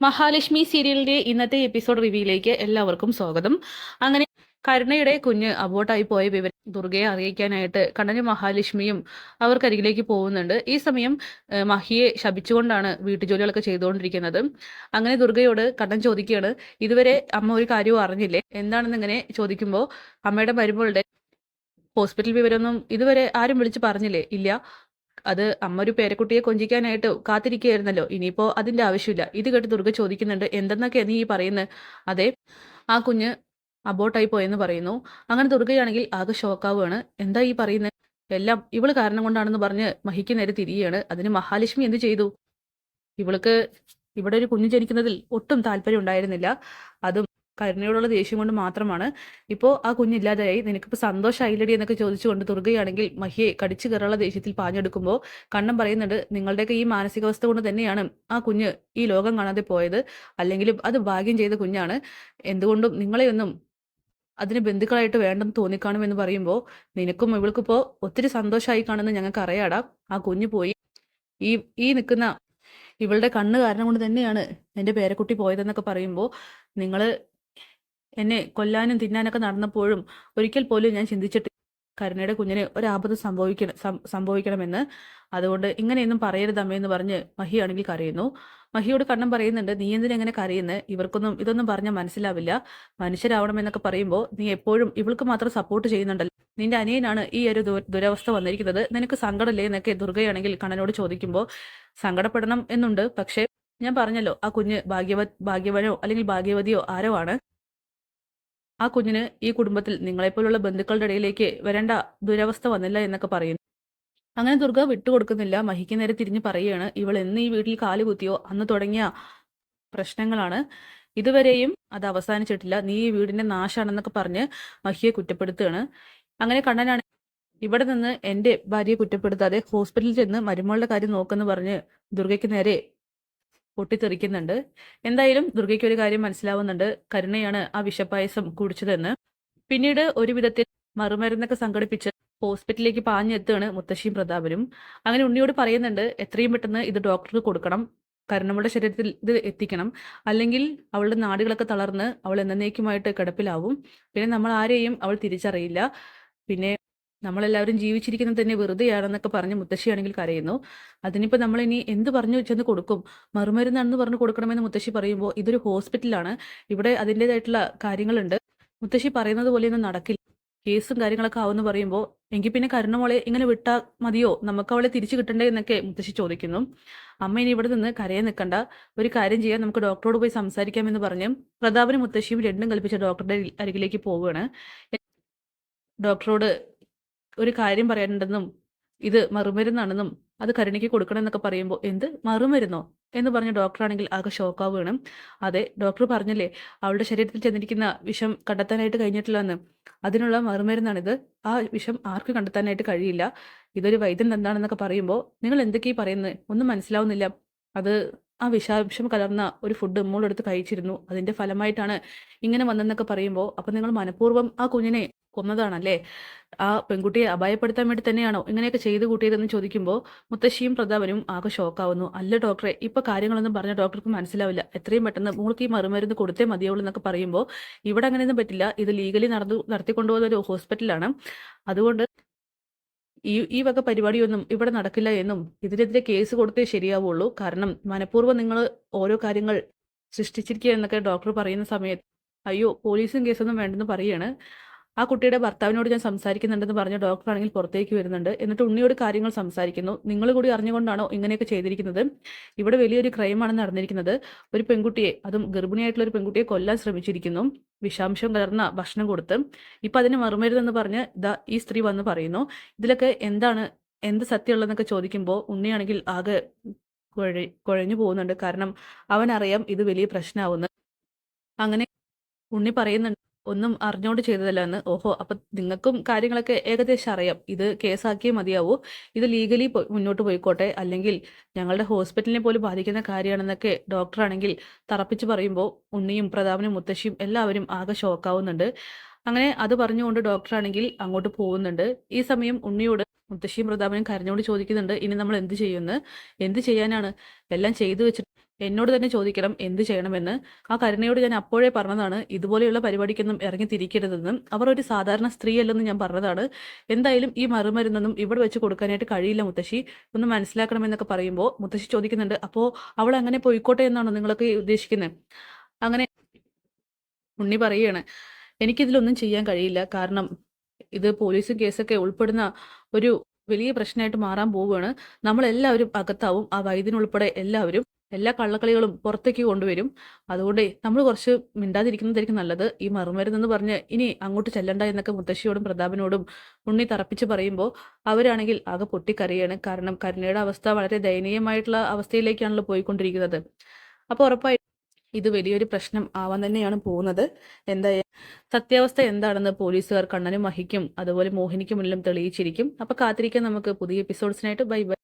മഹാലക്ഷ്മി സീരിയലിന്റെ ഇന്നത്തെ എപ്പിസോഡ് റിവ്യൂയിലേക്ക് എല്ലാവർക്കും സ്വാഗതം. അങ്ങനെ കരുണയുടെ കുഞ്ഞ് അബോട്ടായി പോയ വിവരം ദുർഗയെ അറിയിക്കാനായിട്ട് കണ്ണനും മഹാലക്ഷ്മിയും അവർക്കരികിലേക്ക് പോകുന്നുണ്ട്. ഈ സമയം മഹിയെ ശപിച്ചുകൊണ്ടാണ് വീട്ടുജോലികളൊക്കെ ചെയ്തുകൊണ്ടിരിക്കുന്നത്. അങ്ങനെ ദുർഗയോട് കണ്ണൻ ചോദിക്കുകയാണ് ഇതുവരെ അമ്മ ഒരു കാര്യവും അറിഞ്ഞില്ലേ? എന്താണെന്ന് ഇങ്ങനെ ചോദിക്കുമ്പോൾ അമ്മയുടെ മരുമകളുടെ ഹോസ്പിറ്റൽ വിവരമൊന്നും ഇതുവരെ ആരും വിളിച്ച് പറഞ്ഞില്ലേ? ഇല്ല. അത് അമ്മ ഒരു പേരക്കുട്ടിയെ കൊഞ്ചിക്കാനായിട്ട് കാത്തിരിക്കുകയായിരുന്നല്ലോ. ഇനിയിപ്പോ അതിന്റെ ആവശ്യമില്ല. ഇത് കേട്ട് ദുർഗ ചോദിക്കുന്നുണ്ട് എന്തെന്നൊക്കെ നീ പറയുന്നത് അതെ ആ കുഞ്ഞ് അബോട്ടായി പോയെന്ന് പറയുന്നു. അങ്ങനെ ദുർഗയാണെങ്കിൽ ആകെ ഷോക്കാവുകയാണ്. എന്താ ഈ പറയുന്നത് എല്ലാം ഇവൾ കാരണം കൊണ്ടാണെന്ന് പറഞ്ഞ് മഹിക്ക് നേരെ തിരികെയാണ് അതിന് മഹാലക്ഷ്മി എന്ത് ചെയ്തു? ഇവൾക്ക് ഇവിടെ ഒരു കുഞ്ഞു ജനിക്കുന്നതിൽ ഒട്ടും താല്പര്യം ഉണ്ടായിരുന്നില്ല. അതും കരുണയോടുള്ള ദേഷ്യം കൊണ്ട് മാത്രമാണ്. ഇപ്പോൾ ആ കുഞ്ഞില്ലാതെയായി നിനക്കിപ്പോൾ സന്തോഷമായില്ലടി എന്നൊക്കെ ചോദിച്ചുകൊണ്ട് തുറകയാണെങ്കിൽ മഹിയെ കടിച്ചു കയറുള്ള ദേഷ്യത്തിൽ പാഞ്ഞെടുക്കുമ്പോൾ കണ്ണം പറയുന്നുണ്ട് നിങ്ങളുടെയൊക്കെ ഈ മാനസികാവസ്ഥ കൊണ്ട് തന്നെയാണ് ആ കുഞ്ഞ് ഈ ലോകം കാണാതെ പോയത്. അല്ലെങ്കിലും അത് ഭാഗ്യം ചെയ്ത കുഞ്ഞാണ്. എന്തുകൊണ്ടും നിങ്ങളെയൊന്നും അതിന് ബന്ധുക്കളായിട്ട് വേണ്ടെന്ന് തോന്നിക്കാണുമെന്ന് പറയുമ്പോൾ നിനക്കും ഇവൾക്കിപ്പോൾ ഒത്തിരി സന്തോഷമായി കാണുമെന്ന് ഞങ്ങൾക്ക് അറിയാടാ. ആ കുഞ്ഞ് പോയി. ഈ ഈ നിൽക്കുന്ന ഇവളുടെ കണ്ണ് കാരണം കൊണ്ട് തന്നെയാണ് എന്റെ പേരക്കുട്ടി പോയതെന്നൊക്കെ പറയുമ്പോൾ നിങ്ങൾ എന്നെ കൊല്ലാനും തിന്നാനൊക്കെ നടന്നപ്പോഴും ഒരിക്കൽ പോലും ഞാൻ ചിന്തിച്ചിട്ട് കരുണയുടെ കുഞ്ഞിന് ഒരാപത്ത് സംഭവിക്കണം സംഭവിക്കണമെന്ന്. അതുകൊണ്ട് ഇങ്ങനെയൊന്നും പറയരുത് അമ്മയെന്ന് പറഞ്ഞ് മഹിയാണെങ്കിൽ കരയുന്നു. മഹിയോട് കണ്ണം പറയുന്നുണ്ട് നീ എന്തിനാ എങ്ങനെ കരയുന്നത് ഇവർക്കൊന്നും ഇതൊന്നും പറഞ്ഞാൽ മനസ്സിലാവില്ല. മനുഷ്യരാവണമെന്നൊക്കെ പറയുമ്പോൾ നീ എപ്പോഴും ഇവൾക്ക് മാത്രം സപ്പോർട്ട് ചെയ്യുന്നുണ്ടല്ലോ. നിന്റെ അനിയനാണ് ഈ ഒരു ദുരവസ്ഥ വന്നിരിക്കുന്നത്. നിനക്ക് സങ്കടമില്ലേ എന്നൊക്കെ ദുർഗയാണെങ്കിൽ കണ്ണനോട് ചോദിക്കുമ്പോൾ സങ്കടപ്പെടണം എന്നുണ്ട്. പക്ഷേ ഞാൻ പറഞ്ഞല്ലോ ആ കുഞ്ഞ് ഭാഗ്യവ ഭാഗ്യവനോ അല്ലെങ്കിൽ ഭാഗ്യവതിയോ ആരോ ആണ്. ആ കുഞ്ഞിന് ഈ കുടുംബത്തിൽ നിങ്ങളെപ്പോലുള്ള ബന്ധുക്കളുടെ ഇടയിലേക്ക് വരേണ്ട ദുരവസ്ഥ വന്നില്ല എന്നൊക്കെ പറയുന്നു. അങ്ങനെ ദുർഗ വിട്ടുകൊടുക്കുന്നില്ല. മഹിക്ക് നേരെ തിരിഞ്ഞ് പറയുകയാണ് ഇവൾ എന്ന് ഈ വീട്ടിൽ കാൽ കുത്തിയോ? അന്ന് തുടങ്ങിയ പ്രശ്നങ്ങളാണ്. ഇതുവരെയും അത് അവസാനിച്ചിട്ടില്ല. നീ ഈ വീടിന്റെ നാശാണെന്നൊക്കെ പറഞ്ഞ് മഹിയെ കുറ്റപ്പെടുത്തുകയാണ്. അങ്ങനെ കണ്ണനാണ് ഇവിടെ നിന്ന് എന്റെ ഭാര്യയെ കുറ്റപ്പെടുത്താതെ ഹോസ്പിറ്റലിൽ ചെന്ന് മരുമകളുടെ കാര്യം നോക്കെന്ന് പറഞ്ഞ് ദുർഗയ്ക്ക് നേരെ പൊട്ടിത്തെറിക്കുന്നുണ്ട്. എന്തായാലും ദുർഗയ്ക്ക് ഒരു കാര്യം മനസ്സിലാവുന്നുണ്ട്. കരുണയാണ് ആ വിഷപ്പായസം കുടിച്ചതെന്ന്. പിന്നീട് ഒരു വിധത്തിൽ മറുമരുന്നൊക്കെ സംഘടിപ്പിച്ച് ഹോസ്പിറ്റലിലേക്ക് പാഞ്ഞെത്തുകയാണ് മുത്തശ്ശിയും പ്രതാപനും. അങ്ങനെ ഉണ്ണിയോട് പറയുന്നുണ്ട് എത്രയും പെട്ടെന്ന് ഇത് ഡോക്ടർക്ക് കൊടുക്കണം. കരുണമ്മളുടെ ശരീരത്തിൽ ഇത് എത്തിക്കണം. അല്ലെങ്കിൽ അവളുടെ നാടുകളൊക്കെ തളർന്ന് അവൾ എന്നേക്കുമായിട്ട് കിടപ്പിലാവും. പിന്നെ നമ്മൾ ആരെയും അവൾ തിരിച്ചറിയില്ല. പിന്നെ നമ്മളെല്ലാവരും ജീവിച്ചിരിക്കുന്നത് തന്നെ വെറുതെയാണെന്നൊക്കെ പറഞ്ഞ് മുത്തശ്ശിയാണെങ്കിൽ കരയുന്നു. അതിനിപ്പോൾ നമ്മളിനി എന്ത് പറഞ്ഞു ചെന്ന് കൊടുക്കും? മറുമരുന്നാണെന്ന് പറഞ്ഞ് കൊടുക്കണമെന്ന് മുത്തശ്ശി പറയുമ്പോൾ ഇതൊരു ഹോസ്പിറ്റലാണ്. ഇവിടെ അതിന്റെതായിട്ടുള്ള കാര്യങ്ങളുണ്ട്. മുത്തശ്ശി പറയുന്നത് പോലെയൊന്നും നടക്കില്ല. കേസും കാര്യങ്ങളൊക്കെ ആവുമെന്ന് പറയുമ്പോൾ എങ്കിൽ പിന്നെ കരുണമോളെ ഇങ്ങനെ വിട്ടാൽ മതിയോ? നമുക്ക് അവളെ തിരിച്ചു കിട്ടണ്ടേ എന്നൊക്കെ മുത്തശ്ശി ചോദിക്കുന്നു. അമ്മ ഇനി ഇവിടെ നിന്ന് കരയെ നിൽക്കണ്ട. ഒരു കാര്യം ചെയ്യാം. നമുക്ക് ഡോക്ടറോട് പോയി സംസാരിക്കാമെന്ന് പറഞ്ഞ് പ്രതാപനും മുത്തശ്ശിയും രണ്ടും കൽപ്പിച്ച ഡോക്ടറുടെ അരി- അരികിലേക്ക് പോവുകയാണ്. ഡോക്ടറോട് ഒരു കാര്യം പറയാനുണ്ടെന്നും ഇത് മറുമരുന്നാണെന്നും അത് കരുണയ്ക്ക് കൊടുക്കണം എന്നൊക്കെ പറയുമ്പോൾ എന്ത്? മറുമരുന്നോ? എന്ന് പറഞ്ഞ ഡോക്ടറാണെങ്കിൽ ആകെ ഷോക്കാവുകയാണ്. അതെ ഡോക്ടർ പറഞ്ഞില്ലേ അവളുടെ ശരീരത്തിൽ ചെന്നിരിക്കുന്ന വിഷം കണ്ടെത്താനായിട്ട് കഴിഞ്ഞിട്ടില്ലെന്ന്. അതിനുള്ള മറുമരുന്നാണിത്. ആ വിഷം ആർക്കും കണ്ടെത്താനായിട്ട് കഴിയില്ല. ഇതൊരു വൈദ്യൻ എന്താണെന്നൊക്കെ പറയുമ്പോൾ നിങ്ങൾ എന്തൊക്കെയാ പറയുന്നത് ഒന്നും മനസ്സിലാവുന്നില്ല. അത് ആ വിഷാംശം കലർന്ന ഒരു ഫുഡ് മോളെടുത്ത് കഴിച്ചിരുന്നു. അതിന്റെ ഫലമായിട്ടാണ് ഇങ്ങനെ വന്നെന്നൊക്കെ പറയുമ്പോൾ അപ്പൊ നിങ്ങൾ മനഃപൂർവം ആ കുഞ്ഞിനെ കൊന്നതാണല്ലേ? ആ പെൺകുട്ടിയെ അപായപ്പെടുത്താൻ വേണ്ടി തന്നെയാണോ ഇങ്ങനെയൊക്കെ ചെയ്തു കൂട്ടിയതെന്ന് ചോദിക്കുമ്പോൾ മുത്തശ്ശിയും പ്രതാപനും ആകെ ഷോക്കാവുന്നു. അല്ല ഡോക്ടറെ ഇപ്പൊ കാര്യങ്ങളൊന്നും പറഞ്ഞ ഡോക്ടർക്ക് മനസ്സിലാവില്ല. എത്രയും പെട്ടെന്ന് മോൾക്ക് ഈ മറുമരുന്ന് കൊടുത്തേ മതിയുള്ളൂ എന്നൊക്കെ പറയുമ്പോൾ ഇവിടെ അങ്ങനെയൊന്നും പറ്റില്ല. ഇത് ലീഗലി നടന്നു നടത്തിക്കൊണ്ടുപോകുന്ന ഒരു ഹോസ്പിറ്റലാണ്. അതുകൊണ്ട് ഈ ഈ വക പരിപാടിയൊന്നും ഇവിടെ നടക്കില്ല എന്നും ഇതിനെതിരെ കേസ് കൊടുത്തേ ശരിയാവുള്ളൂ. കാരണം മനഃപൂർവം നിങ്ങൾ ഓരോ കാര്യങ്ങൾ സൃഷ്ടിച്ചിരിക്കുക എന്നൊക്കെ ഡോക്ടർ പറയുന്ന സമയത്ത് അയ്യോ പോലീസും കേസൊന്നും വേണ്ടെന്ന് പറയാണ്. ആ കുട്ടിയുടെ ഭർത്താവിനോട് ഞാൻ സംസാരിക്കുന്നുണ്ടെന്ന് പറഞ്ഞ ഡോക്ടറാണെങ്കിൽ പുറത്തേക്ക് വരുന്നുണ്ട്. എന്നിട്ട് ഉണ്ണിയോട് കാര്യങ്ങൾ സംസാരിക്കുന്നു. നിങ്ങൾ കൂടി അറിഞ്ഞുകൊണ്ടാണോ ഇങ്ങനെയൊക്കെ ചെയ്തിരിക്കുന്നത്? ഇവിടെ വലിയൊരു ക്രൈമാണ് നടന്നിരിക്കുന്നത്. ഒരു പെൺകുട്ടിയെ അതും ഗർഭിണിയായിട്ടുള്ള ഒരു പെൺകുട്ടിയെ കൊല്ലാൻ ശ്രമിച്ചിരിക്കുന്നു. വിഷാംശം കലർന്ന ഭക്ഷണം കൊടുത്ത്. ഇപ്പൊ അതിന് മറുമരുതെന്ന് പറഞ്ഞ് ഇതാ ഈ സ്ത്രീ വന്ന് പറയുന്നു. ഇതിലൊക്കെ എന്താണ് എന്ത് സത്യമുള്ളതെന്നൊക്കെ ചോദിക്കുമ്പോൾ ഉണ്ണിയാണെങ്കിൽ ആകെ കുഴ കുഴഞ്ഞു പോകുന്നുണ്ട്. കാരണം അവനറിയാം ഇത് വലിയ പ്രശ്നമാവുന്നു അങ്ങനെ ഉണ്ണി പറയുന്നുണ്ട്. ഒന്നും അറിഞ്ഞോണ്ട് ചെയ്തതല്ല എന്ന്. ഓഹോ അപ്പൊ നിങ്ങൾക്കും കാര്യങ്ങളൊക്കെ ഏകദേശം അറിയാം. ഇത് കേസാക്കിയേ മതിയാവൂ. ഇത് ലീഗലി മുന്നോട്ട് പോയിക്കോട്ടെ. അല്ലെങ്കിൽ ഞങ്ങളുടെ ഹോസ്പിറ്റലിനെ പോലും ബാധിക്കുന്ന കാര്യമാണെന്നൊക്കെ ഡോക്ടറാണെങ്കിൽ തറപ്പിച്ച് പറയുമ്പോൾ ഉണ്ണിയും പ്രതാപനും മുത്തശ്ശിയും എല്ലാവരും ആകെ ഷോക്കാവുന്നുണ്ട് അങ്ങനെ അത് പറഞ്ഞുകൊണ്ട് ഡോക്ടറാണെങ്കിൽ അങ്ങോട്ട് പോകുന്നുണ്ട്. ഈ സമയം ഉണ്ണിയോട് മുത്തശ്ശിയും പ്രതാപനും കരഞ്ഞോട് ചോദിക്കുന്നുണ്ട് ഇനി നമ്മൾ എന്ത് ചെയ്യുമെന്ന് എന്ത് ചെയ്യാനാണ്? എല്ലാം ചെയ്തു വെച്ചിട്ട് എന്നോട് തന്നെ ചോദിക്കണം എന്ത് ചെയ്യണമെന്ന്. ആ കരുണയോട് ഞാൻ അപ്പോഴേ പറഞ്ഞതാണ് ഇതുപോലെയുള്ള പരിപാടിക്കൊന്നും ഇറങ്ങി തിരിക്കരുതെന്നും. അവർ ഒരു സാധാരണ സ്ത്രീ സ്ത്രീയല്ലെന്ന് ഞാൻ പറഞ്ഞതാണ്. എന്തായാലും ഈ മറുമരുന്നൊന്നും ഇവിടെ വെച്ച് കൊടുക്കാനായിട്ട് കഴിയില്ല മുത്തശ്ശി. ഒന്ന് മനസ്സിലാക്കണമെന്നൊക്കെ പറയുമ്പോൾ മുത്തശ്ശി ചോദിക്കുന്നുണ്ട് അപ്പോൾ അവൾ അങ്ങനെ പോയിക്കോട്ടെ എന്നാണോ നിങ്ങളൊക്കെ ഉദ്ദേശിക്കുന്നത് അങ്ങനെ ഉണ്ണി പറയുകയാണ് എനിക്കിതിലൊന്നും ചെയ്യാൻ കഴിയില്ല. കാരണം ഇത് പോലീസും കേസൊക്കെ ഉൾപ്പെടുന്ന ഒരു വലിയ പ്രശ്നമായിട്ട് മാറാൻ പോവുകയാണ്. നമ്മളെല്ലാവരും അകത്താവും. ആ വൈദ്യനുൾപ്പെടെ എല്ലാവരും എല്ലാ കള്ളക്കളികളും പുറത്തേക്ക് കൊണ്ടുവരും. അതുകൊണ്ട് നമ്മൾ കുറച്ച് മിണ്ടാതിരിക്കുന്നതായിരിക്കും നല്ലത്. ഈ മറുമരുന്നെന്ന് പറഞ്ഞ് ഇനി അങ്ങോട്ട് ചെല്ലണ്ട എന്നൊക്കെ മുത്തശ്ശിയോടും പ്രതാപനോടും ഉണ്ണി തറപ്പിച്ച് പറയുമ്പോൾ അവരാണെങ്കിൽ ആകെ പൊട്ടിക്കറിയാണ് കാരണം കരുണയുടെ അവസ്ഥ വളരെ ദയനീയമായിട്ടുള്ള അവസ്ഥയിലേക്കാണല്ലോ പോയിക്കൊണ്ടിരിക്കുന്നത്. അപ്പോൾ ഉറപ്പായി ഇത് വലിയൊരു പ്രശ്നം ആവാൻ തന്നെയാണ് പോകുന്നത്. എന്താ സത്യാവസ്ഥ എന്താണെന്ന് പോലീസുകാർ കണ്ണനും മഹിക്കും അതുപോലെ മോഹിനിക്കും മുന്നിലും തെളിയിച്ചിരിക്കും. അപ്പൊ കാത്തിരിക്കാൻ നമുക്ക് പുതിയ എപ്പിസോഡ്സിനായിട്ട്. Bye bye.